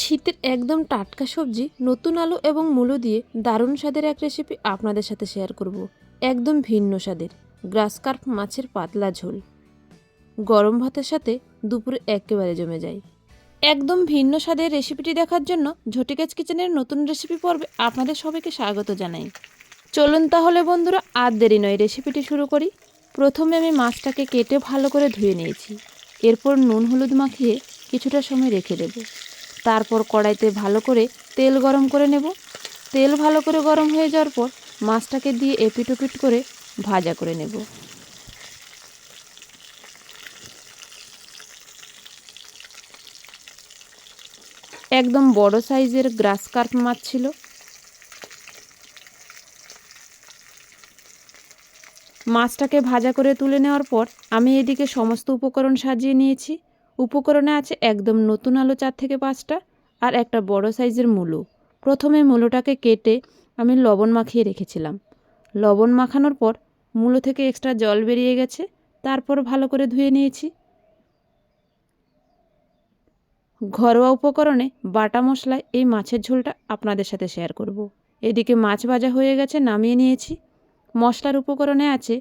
শীতের একদম টাটকা সবজি, নতুন আলু এবং মূলো দিয়ে দারুণ স্বাদের এক রেসিপি আপনাদের সাথে শেয়ার করব। একদম ভিন্ন স্বাদের গ্রাসকার্প মাছের পাতলা ঝোল। গরম ভাতের সাথে দুপুরে একেবারে জমে যায়। একদম ভিন্ন স্বাদের রেসিপিটি দেখার জন্য ঝটিকাজ কিচেনের নতুন রেসিপি পর্বে আপনাদের সবাইকে স্বাগত জানাই। চলুন তাহলে বন্ধুরা, আর দেরি নয় রেসিপিটি শুরু করি। প্রথমে আমি মাছটাকে কেটে ভালো করে ধুয়ে নিয়েছি। এরপর নুন হলুদ মাখিয়ে কিছুটা সময় রেখে দেবো। তারপর কড়াইতে ভালো করে তেল গরম করে নেব। তেল ভালো করে গরম হয়ে যাওয়ার পর মাছটাকে দিয়ে এপিট ওপিট করে ভাজা করে নেব। একদম বড় সাইজের গ্রাস কার্প মাছ ছিল। মাছটাকে ভাজা করে তুলে নেওয়ার পর আমি এদিকে সমস্ত উপকরণ সাজিয়ে নিয়েছি। উপকরণে আছে একদম নতুন আলু চার থেকে পাঁচটা আর একটা বড় সাইজের মুলো। প্রথমে মুলোটাকে কেটে আমি লবণ মাখিয়ে রেখেছিলাম। লবণ মাখানোর পর মুলো থেকে এক্সট্রা জল বেরিয়ে গেছে, তারপর ভালো করে ধুয়ে নিয়েছি। ঘরোয়া উপকরণে বাটা মশলায় এই মাছের ঝোলটা আপনাদের সাথে শেয়ার করব। এদিকে মাছ ভাজা হয়ে গেছে, নামিয়ে নিয়েছি। মশলার উপকরণে আছে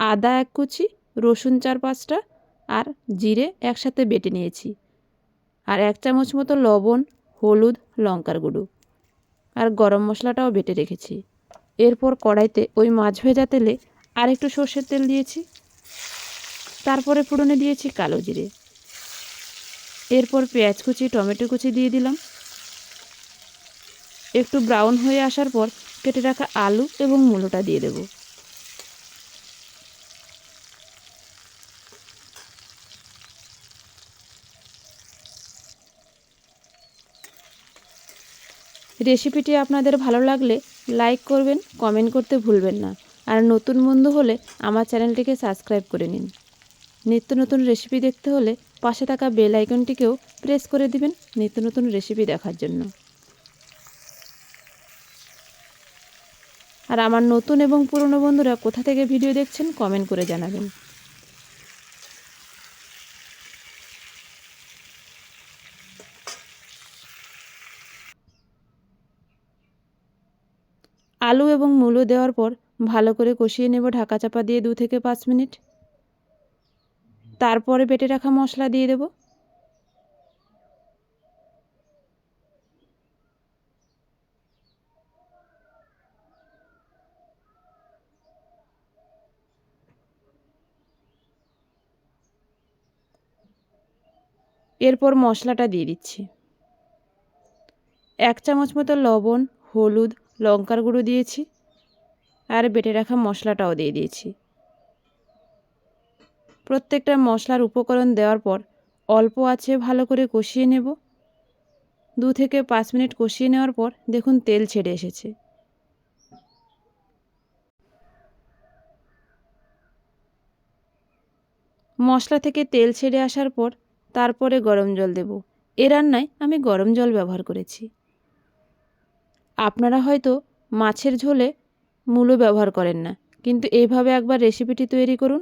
আদা এক কুচি, রসুন চার পাঁচটা আর জিরে একসাথে বেটে নিয়েছি। আর এক চামচ মতো লবণ, হলুদ, লঙ্কার গুঁড়ো। আর গরম মশলাটাও বেটে রেখেছি। এরপর কড়াইতে ওই মাছ ভেজা তেলে আর একটু সর্ষের তেল দিয়েছি। তারপরে ফোড়নে দিয়েছি কালো জিরে। এরপর পেঁয়াজ কুচি, টমেটো কুচি দিয়ে দিলাম। একটু ব্রাউন হয়ে আসার পর কেটে রাখা আলু এবং মূলোটা দিয়ে দেবো। রেসিপিটি আপনাদের ভালো লাগলে লাইক করবেন, কমেন্ট করতে ভুলবেন না। আর নতুন বন্ধু হলে আমার চ্যানেলটিকে সাবস্ক্রাইব করে নিন। নিত্য নতুন রেসিপি দেখতে হলে পাশে থাকা বেল আইকনটিকেও প্রেস করে দিবেন নিত্য নতুন রেসিপি দেখার জন্য। আর আমার নতুন এবং পুরনো বন্ধুরা কোথা থেকে ভিডিও দেখছেন কমেন্ট করে জানাবেন। আলু এবং মূলো দেওয়ার পর ভালো করে কষিয়ে নেব ঢাকা চাপা দিয়ে দু থেকে পাঁচ মিনিট। তারপরে বেটে রাখা মশলা দিয়ে দেব। এরপর মশলাটা দিয়ে দিচ্ছি। এক চামচ মতো লবণ, হলুদ লঙ্কার গুঁড়ো দিয়েছি আর বেটে রাখা মশলাটাও দিয়ে দিয়েছি। প্রত্যেকটা মশলার উপকরণ দেওয়ার পর অল্প আছে ভালো করে কষিয়ে নেব। দু থেকে পাঁচ মিনিট কষিয়ে নেওয়ার পর দেখুন তেল ছেড়ে এসেছে। মশলা থেকে তেল ছেড়ে আসার পর তারপরে গরম জল দেব। এ রান্নায় আমি গরম জল ব্যবহার করেছি। আপনারা হয়তো মাছের ঝোলে মূলো ব্যবহার করেন না, কিন্তু এইভাবে একবার রেসিপিটি তৈরি করুন।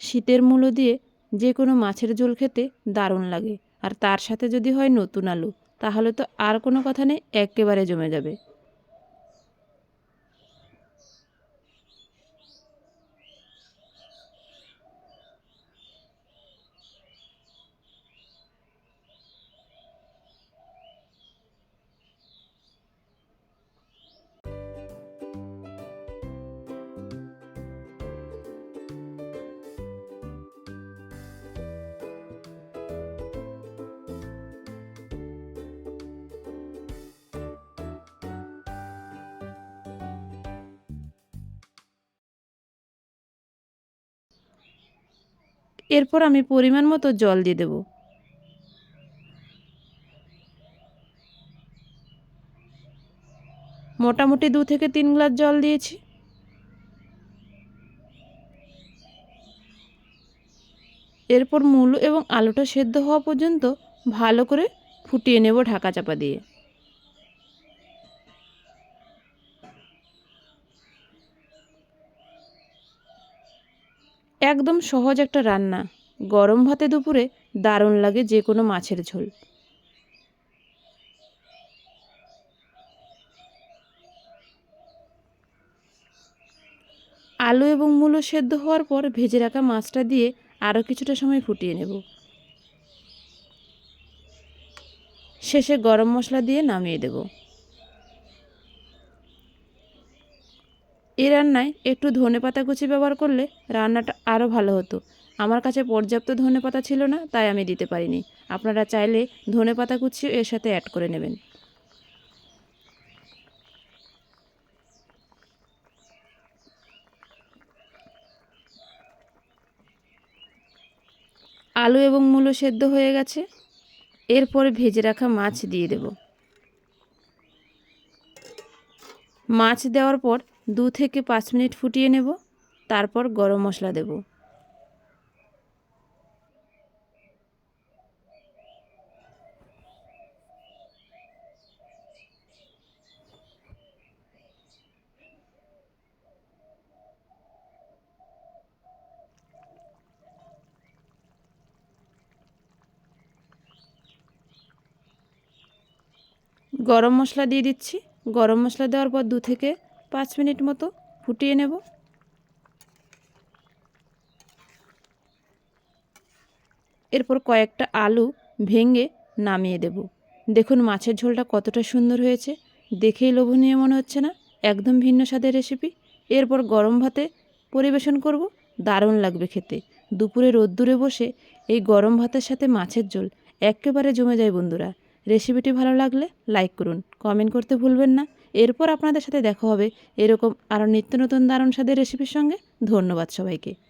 শীতের মূলো দিয়ে যে কোনো মাছের ঝোল খেতে দারুণ লাগে। আর তার সাথে যদি হয় নতুন আলু, তাহলে তো আর কোনো কথা নেই, একেবারে জমে যাবে। এরপর আমি পরিমাণ মতো জল দিয়ে দেব। মোটামুটি দু থেকে তিন গ্লাস জল দিয়েছি। এরপর মূলো এবং আলুটা সেদ্ধ হওয়া পর্যন্ত ভালো করে ফুটিয়ে নেব ঢাকা চাপা দিয়ে। একদম সহজ একটা রান্না। গরম ভাতে দুপুরে দারুণ লাগে যে কোনো মাছের ঝোল। আলু এবং মূলো সেদ্ধ হওয়ার পর ভেজে রাখা মাছটা দিয়ে আরও কিছুটা সময় ফুটিয়ে নেব। শেষে গরম মশলা দিয়ে নামিয়ে দেবো। এই রান্নায় একটু ধনে পাতা কুচি ব্যবহার করলে রান্নাটা আরও ভালো হতো। আমার কাছে পর্যাপ্ত ধনে পাতা ছিল না, তাই আমি দিতে পারিনি। আপনারা চাইলে ধনে পাতা কুচিও এর সাথে অ্যাড করে নেবেন। আলু এবং মূলো সেদ্ধ হয়ে গেছে। এরপরে ভেজে রাখা মাছ দিয়ে দেব। মাছ দেওয়ার পর দু থেকে পাঁচ মিনিট ফুটিয়ে নেব, তারপর গরম মশলা দেব। গরম মশলা দিয়ে দিচ্ছি। গরম মশলা দেওয়ার পর দু থেকে পাঁচ মিনিট মতো ফুটিয়ে নেব। এরপর কয়েকটা আলু ভেঙে নামিয়ে দেব। দেখুন মাছের ঝোলটা কতটা সুন্দর হয়েছে। দেখেই লোভনীয় মনে হচ্ছে না? একদম ভিন্ন স্বাদের রেসিপি। এরপর গরম ভাতে পরিবেশন করব। দারুণ লাগবে খেতে। দুপুরে রোদ্দুরে বসে এই গরম ভাতের সাথে মাছের ঝোল একেবারে জমে যায় বন্ধুরা। রেসিপিটি ভালো লাগলে লাইক করুন, কমেন্ট করতে ভুলবেন না। এরপর আপনাদের সাথে দেখা হবে এরকম আরও নিত্য নতুন দারুণ স্বাদের রেসিপির সঙ্গে। ধন্যবাদ সবাইকে।